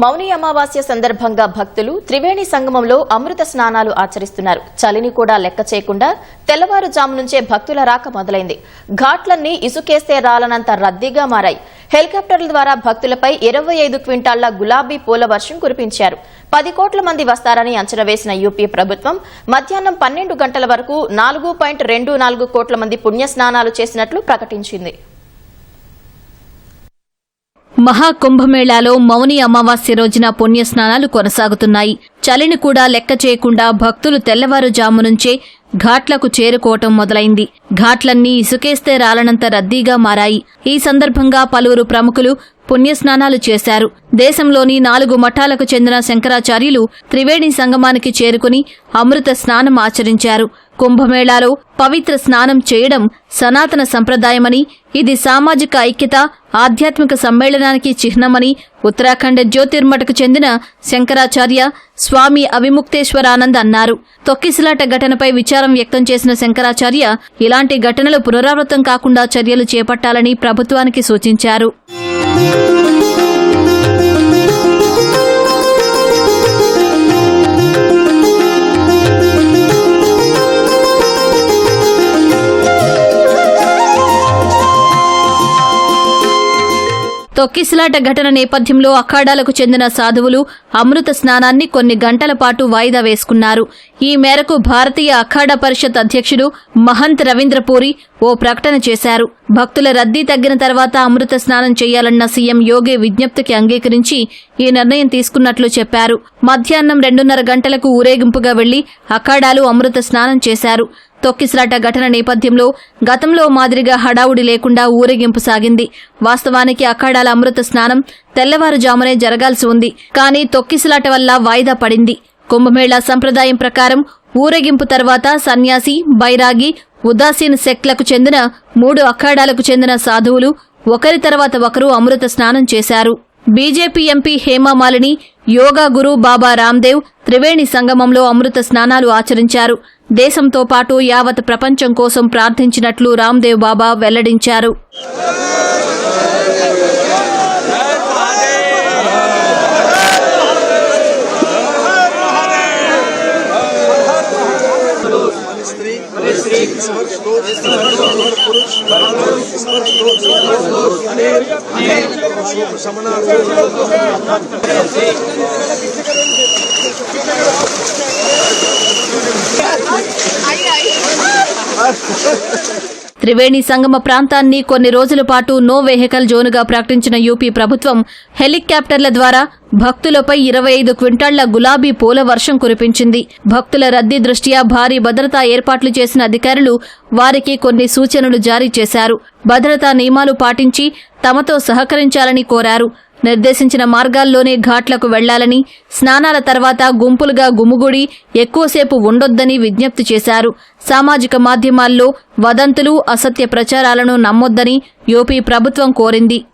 మౌని అమావాస్య సందర్భంగా భక్తులు త్రివేణి సంగమంలో అమృత స్నానాలు ఆచరిస్తున్నారు. చలిని కూడా లెక్క చేయకుండా తెల్లవారుజాము నుంచే భక్తుల రాక మొదలైంది. ఘాట్లన్నీ ఇసుకేస్తే రాలనంత రద్దీగా మారాయి. హెలికాప్టర్ల ద్వారా భక్తులపై ఇరవై ఐదు క్వింటాళ్ళ గులాబీ పూల వర్షం కురిపించారు. పది కోట్ల మంది వస్తారని అంచనా వేసిన యూపీ ప్రభుత్వం మధ్యాహ్నం పన్నెండు గంటల వరకు నాలుగు పాయింట్ రెండు నాలుగు కోట్ల మంది పుణ్యస్నానాలు చేసినట్లు ప్రకటించింది. మహాకుంభమేళాలో మౌని అమావాస్య రోజున పుణ్యస్నానాలు కొనసాగుతున్నాయి. చలిని కూడా లెక్క చేయకుండా భక్తులు తెల్లవారుజాము నుంచే ఘాట్లకు చేరుకోవటం మొదలైంది. ఘాట్లన్నీ ఇసుకేస్తే రాలనంత రద్దీగా మారాయి. ఈ సందర్భంగా పలువురు ప్రముఖులు పుణ్యస్నానాలు చేశారు. దేశంలోని నాలుగు మఠాలకు చెందిన శంకరాచార్యులు త్రివేణి సంగమానికి చేరుకుని అమృత స్నానం ఆచరించారు. కుంభమేళాలో పవిత్ర స్నానం చేయడం సనాతన సంప్రదాయమని ఇది సామాజిక ఐక్యత ఆధ్యాత్మిక సమ్మేళనానికి చిహ్నమని ఉత్తరాఖండ్ జ్యోతిర్మఠకు చెందిన శంకరాచార్య స్వామి అవిముక్తేశ్వరానంద్ అన్నారు. తొక్కిసలాట ఘటనపై విచారం వ్యక్తం చేసిన శంకరాచార్య ఇలాంటి ఘటనలు పునరావృతం కాకుండా చర్యలు చేపట్టాలని ప్రభుత్వానికి సూచించారు. thank you. తొక్కిసలాట ఘటన నేపథ్యంలో అఖాడాలకు చెందిన సాధువులు అమృత స్నానాన్ని కొన్ని గంటల పాటు వాయిదా వేసుకున్నారు. ఈ మేరకు భారతీయ అఖాడా పరిషత్ అధ్యక్షుడు మహంత్ రవీంద్రపూరి ఓ ప్రకటన చేశారు. భక్తుల రద్దీ తగ్గిన తర్వాత అమృత స్నానం చేయాలన్న సీఎం యోగి విజ్ఞప్తికి అంగీకరించి ఈ నిర్ణయం తీసుకున్నట్లు చెప్పారు. మధ్యాహ్నం రెండున్నర గంటలకు ఊరేగింపుగా వెళ్ళి అఖాడాలు అమృత స్నానం చేశారు. తొక్కిసలాట ఘటన నేపథ్యంలో గతంలో మాదిరిగా హడావుడి లేకుండా ఊరేగింపు సాగింది. వాస్తవానికి అఖాడాల అమృత స్నానం తెల్లవారుజామునే జరగాల్సి ఉంది. కానీ తొక్కిసలాట వల్ల వాయిదా పడింది. కుంభమేళా సంప్రదాయం ప్రకారం ఊరేగింపు తర్వాత సన్యాసి బైరాగి ఉదాసీన్ శక్లకు చెందిన మూడు అఖాడాలకు చెందిన సాధువులు ఒకరి తర్వాత ఒకరు అమృత స్నానం చేశారు. బీజేపీ ఎంపీ హేమామాలిని యోగా గురు బాబా రామ్దేవ్ త్రివేణి సంగమంలో అమృత స్నానాలు ఆచరించారు దేశంతో పాటు యావత్ ప్రపంచం కోసం ప్రార్థించినట్లు రామ్దేవ్ బాబా వెల్లడించారు త్రివేణి సంగమ ప్రాంతాన్ని కొన్ని రోజుల పాటు నో వెహికల్ జోనుగా ప్రకటించిన యూపీ ప్రభుత్వం హెలికాప్టర్ల ద్వారా భక్తులపై ఇరవై ఐదు క్వింటాళ్ళ గులాబీ పూల వర్షం కురిపించింది. భక్తుల రద్దీ దృష్ట్యా భారీ భద్రతా ఏర్పాట్లు చేసిన అధికారులు వారికి కొన్ని సూచనలు జారీ చేశారు. భద్రతా నియమాలు పాటించి తమతో సహకరించాలని కోరారు. నిర్దేశించిన మార్గాల్లోనే ఘాట్లకు వెళ్ళాలని స్నానాల తర్వాత గుంపులుగా గుమిగూడి ఎక్కువసేపు ఉండొద్దని విజ్ఞప్తి చేశారు. సామాజిక మాధ్యమాల్లో వదంతులు అసత్య ప్రచారాలను నమ్మొద్దని యూపీ ప్రభుత్వం కోరింది.